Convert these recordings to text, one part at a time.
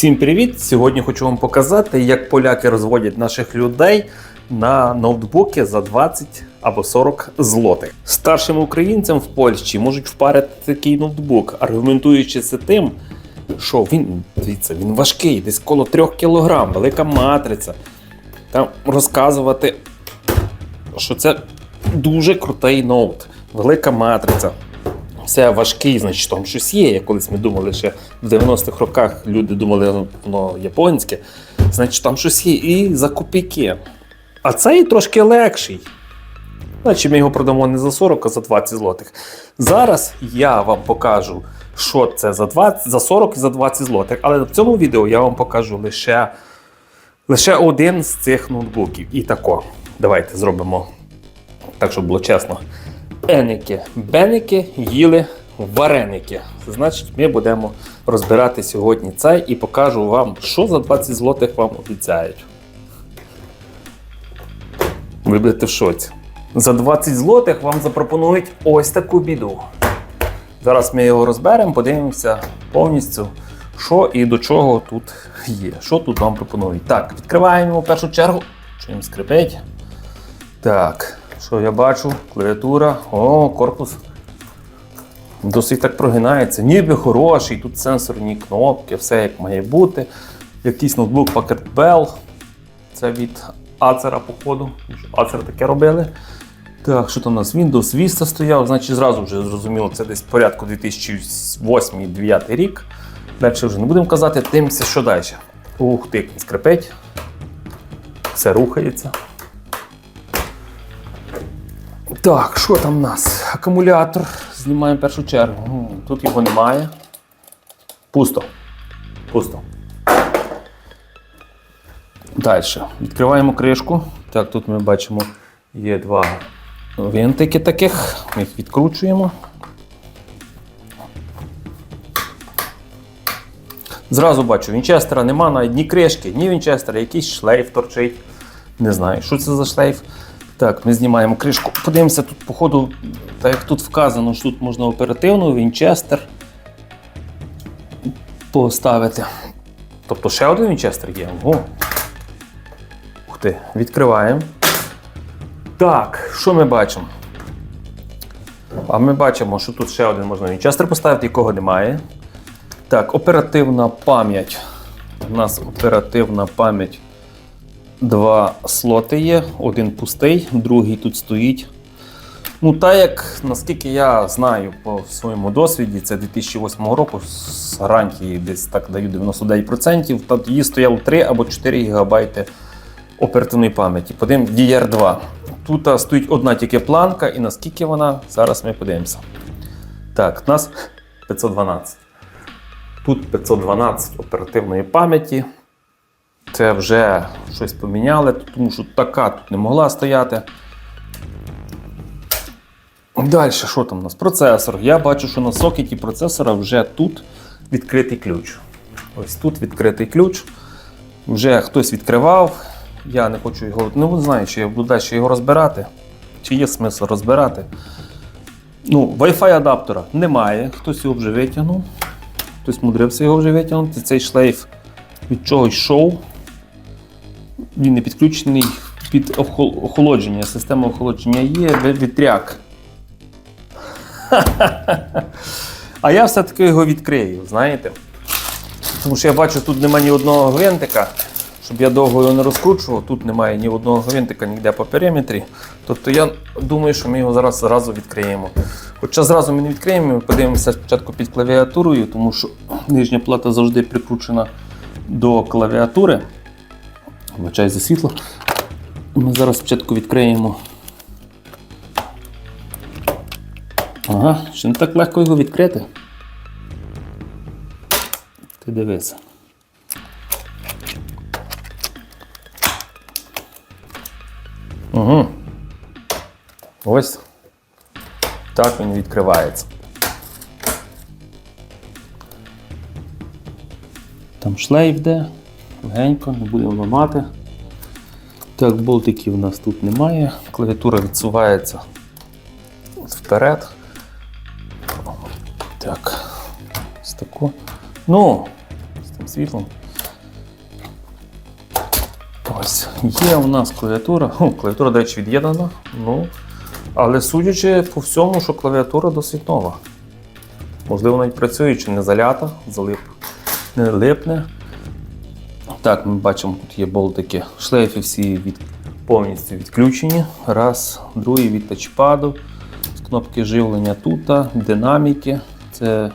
Всім привіт! Сьогодні хочу вам показати, як поляки розводять наших людей на ноутбуки за 20 або 40 злотих. Старшим українцям в Польщі можуть впарити такий ноутбук, аргументуючи це тим, що він дивіться, він важкий, десь коло 3 кг, велика матриця. Там розказувати, що це дуже крутий ноут, велика матриця. Все важкий, значить там щось є. Як колись ми думали, ще в 90-х роках люди думали, воно японське, значить там щось є і за копійки. А цей трошки легший. Значить, ми його продамо не за 40, а за 20 злотих. Зараз я вам покажу, що це за 20, за 40 і за 20 злотих. Але в цьому відео я вам покажу лише, лише один з цих ноутбуків. І тако. Давайте зробимо так, щоб було чесно. Еники, беники їли вареники. Значить, ми будемо розбирати сьогодні цей і покажу вам, що за 20 злотих вам обіцяють. Ви будете в шоці. За 20 злотих вам запропонують ось таку біду. Зараз ми його розберемо, подивимося повністю, що і до чого тут є. Що тут вам пропонують. Так, відкриваємо в першу чергу. Їм скрипить? Так, що я бачу? Клавіатура. О, корпус. Досить так прогинається. Ніби хороший, тут сенсорні кнопки, все як має бути. Якийсь ноутбук Packard Bell. Це від Acer, походу. Acer таке робили. Так, що там у нас? Windows Vista стояв, значить зразу вже зрозуміло, це десь порядку 2008-2009 рік. Далі вже не будемо казати, дивимося, що далі. Ух ти, скрипить. Все рухається. Так, що там у нас? Акумулятор. Знімаємо першу чергу. Тут його немає. Пусто. Пусто. Далі. Відкриваємо кришку. Так, тут ми бачимо, є два винтики таких. Ми їх відкручуємо. Зразу бачу, вінчестера нема навіть ні кришки, ні вінчестера, якийсь шлейф торчить. Не знаю, що це за шлейф. Так, ми знімаємо кришку. Подивимося, тут, походу, так як тут вказано, що тут можна оперативно, вінчестер поставити. Тобто ще один вінчестер є. Ого. Ух ти, відкриваємо. Так, що ми бачимо? А ми бачимо, що тут ще один можна вінчестер поставити, якого немає. Так, оперативна пам'ять. У нас оперативна пам'ять. Два слоти є, один пустий, другий тут стоїть. Ну, так як, наскільки я знаю по своєму досвіді, це 2008 року з гарантії десь так даю 99%, та тоді стояло 3 або 4 ГБ оперативної пам'яті. Подивимо DDR2. Тут стоїть одна тільки планка, і наскільки вона, зараз ми подивимося. Так, у нас 512. Тут 512 оперативної пам'яті. Це вже щось поміняли, тому що така тут не могла стояти. Далі, що там у нас? Процесор. Я бачу, що на сокеті процесора вже тут відкритий ключ. Ось тут відкритий ключ. Вже хтось відкривав. Я не хочу його, не знаю, чи я буду далі його розбирати, чи є смисл розбирати. Ну, Wi-Fi адаптера немає, хтось його вже витягнув. Хтось мудрився його вже витягнути. Цей шлейф від чогось йшов. Він не підключений під охолодження. Система охолодження є, вітряк. А я все-таки його відкрию, знаєте? Тому що я бачу, тут немає ні одного гвинтика. Щоб я довго його не розкручував, тут немає ні одного гвинтика ніде по периметрі. Тобто я думаю, що ми його зараз зразу відкриємо. Хоча зразу ми не відкриємо, ми подивимося спочатку під клавіатурою, тому що нижня плата завжди прикручена до клавіатури. Вибачай за світло. Ми зараз спочатку відкриємо. Ага, ще не так легко його відкрити. Ти дивися. Угу. Ось так він відкривається. Там шлейф йде, легенько, не будемо ламати. Так, болтиків у нас тут немає. Клавіатура відсувається вперед. Так, ось тако. Ну, ясним світлом. Ось, є у нас клавіатура. О, клавіатура, до речі, від'єднана. Ну, але судячи по всьому, що клавіатура досить нова. Можливо, навіть працює, чи не залята, залип, не липне. Так, ми бачимо, тут є болтики. Шлейфи всі від, повністю відключені. Раз, другий від тачпаду. Кнопки живлення тут, динаміки. Це,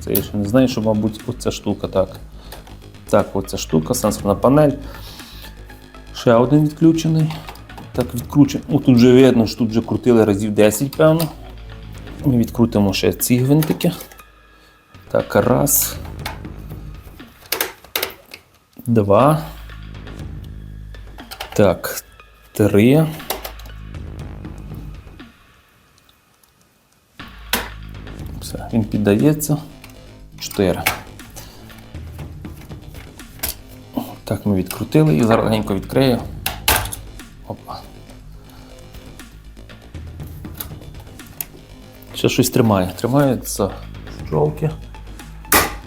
це я ще не знаю, що, мабуть, оця штука. Так, так оця штука, сенсорна панель. Ще один відключений. Так, відкручено. Тут вже видно, що тут вже крутили разів 10, певно. Ми відкрутимо ще ці гвинтики. Так, раз. Два. Так, три. Все, він піддається. Чотири. Так, ми відкрутили і зараз легенько відкрию. Опа. Ще щось тримає. Тримаються щолки.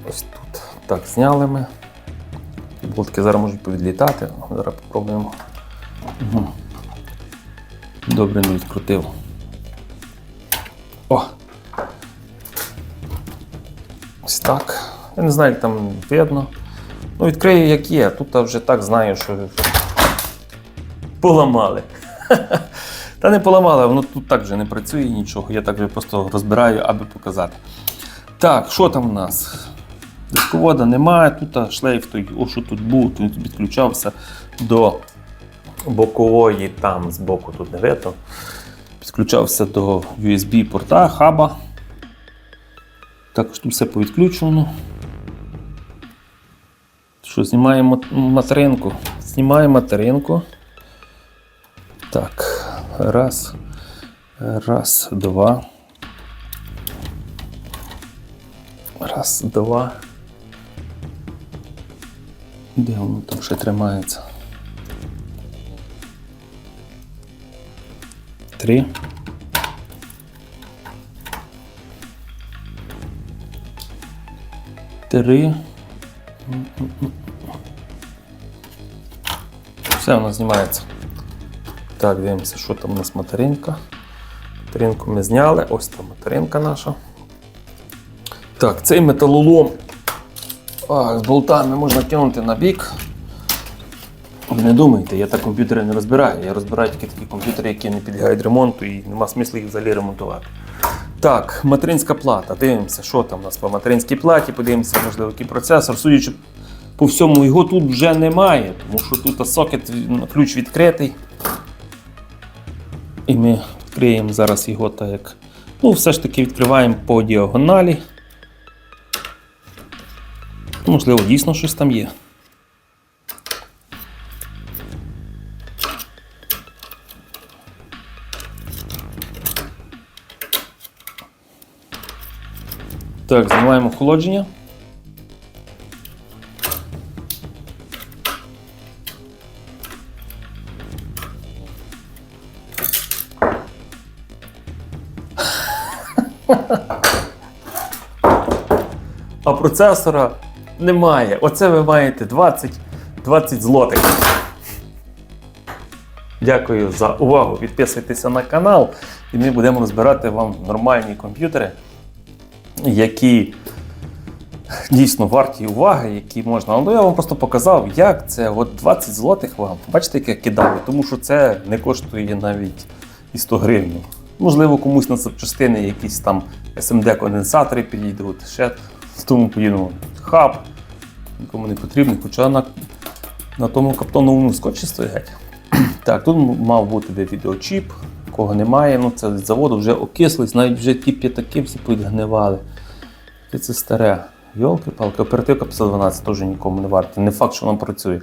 Ось тут. Так, зняли ми. Болтики зараз можуть повідлітати. Зараз спробуємо. Угу. Добре не відкрутив. О! Ось так. Я не знаю, як там видно. Ну, відкрию, як є. Тут я вже так знаю, що поламали. Та не поламали, воно тут так вже не працює нічого. Я так вже просто розбираю, аби показати. Так, що там у нас? Дисковода немає, тут шлейф той, о, що тут був, він підключався до бокової, там з боку тут не видно. Підключався до USB-порта, хаба. Також тут все повідключено. Що, знімаємо материнку? Знімаємо материнку. Так, раз, раз, два. Раз, два. Де воно там ще тримається? Три. Три. Все, воно знімається. Так, дивимося, що там у нас материнка. Материнку ми зняли. Ось там материнка наша. Так, цей металолом а, з болтами можна кинути на бік. Не думайте, я так комп'ютери не розбираю. Я розбираю тільки такі комп'ютери, які не підлягають ремонту і нема смислу їх взагалі ремонтувати. Так, материнська плата. Дивимося, що там у нас по материнській платі, подивимося, можливо, який процесор. Судячи по всьому, його тут вже немає, тому що тут сокет, ключ відкритий. І ми відкриємо зараз його так як. Ну, все ж таки відкриваємо по діагоналі. Можливо, дійсно щось там є. Так, знімаємо охолодження. А процесора немає. Оце ви маєте 20, 20 злотих. Дякую за увагу. Підписуйтеся на канал, і ми будемо розбирати вам нормальні комп'ютери, які дійсно варті уваги, які можна. Ну, я вам просто показав, як це от 20 злотих вам. Бачите, як я кидаю, тому що це не коштує навіть і 100 гривень. Можливо, комусь на запчастини якісь там SMD-конденсатори підійдуть, ще в тому подібному хаб. Нікому не потрібний, хоча на, на тому каптоновому скотчі стоїть. Так, тут мав бути де відеочіп, кого немає. Ну це від заводу вже окислись, навіть вже ті п'ятаки всі підгнивали. І це старе. Йолки-палки, оперативка 512 теж нікому не варта. Не факт, що вона працює.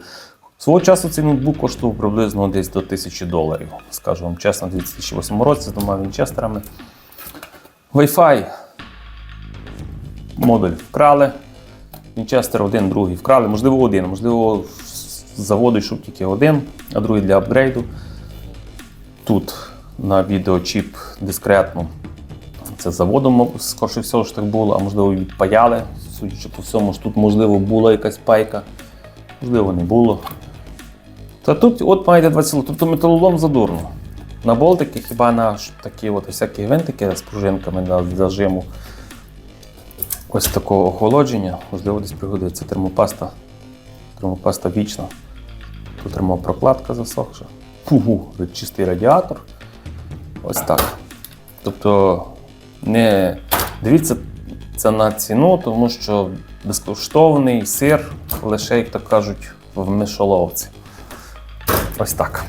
Свого часу цей ноутбук коштував приблизно десь до 1000 доларів. Скажу вам чесно, у 2008 році з двома вінчестерами. Wi-Fi. Модуль вкрали. Вінчестер один, другий вкрали, можливо, один, можливо, заводу йшов тільки один, а другий для апгрейду. Тут на відеочіп дискретно. Це заводом, скорше всього, що так було, а можливо, відпаяли судячи по всьому, ж тут можливо була якась пайка, можливо, не було. Та тут от маєте 20 злотих, тобто металолом задурно. На болтики хіба на такі от всякі гвинтики з пружинками для зажиму. Ось такого охолодження, можливо, десь пригодиться термопаста. Термопаста вічна. Тут термопрокладка засохша. Фугу, чистий радіатор. Ось так. Тобто не дивіться це на ціну, тому що безкоштовний сир лише, як то кажуть, в мишоловці. Ось так.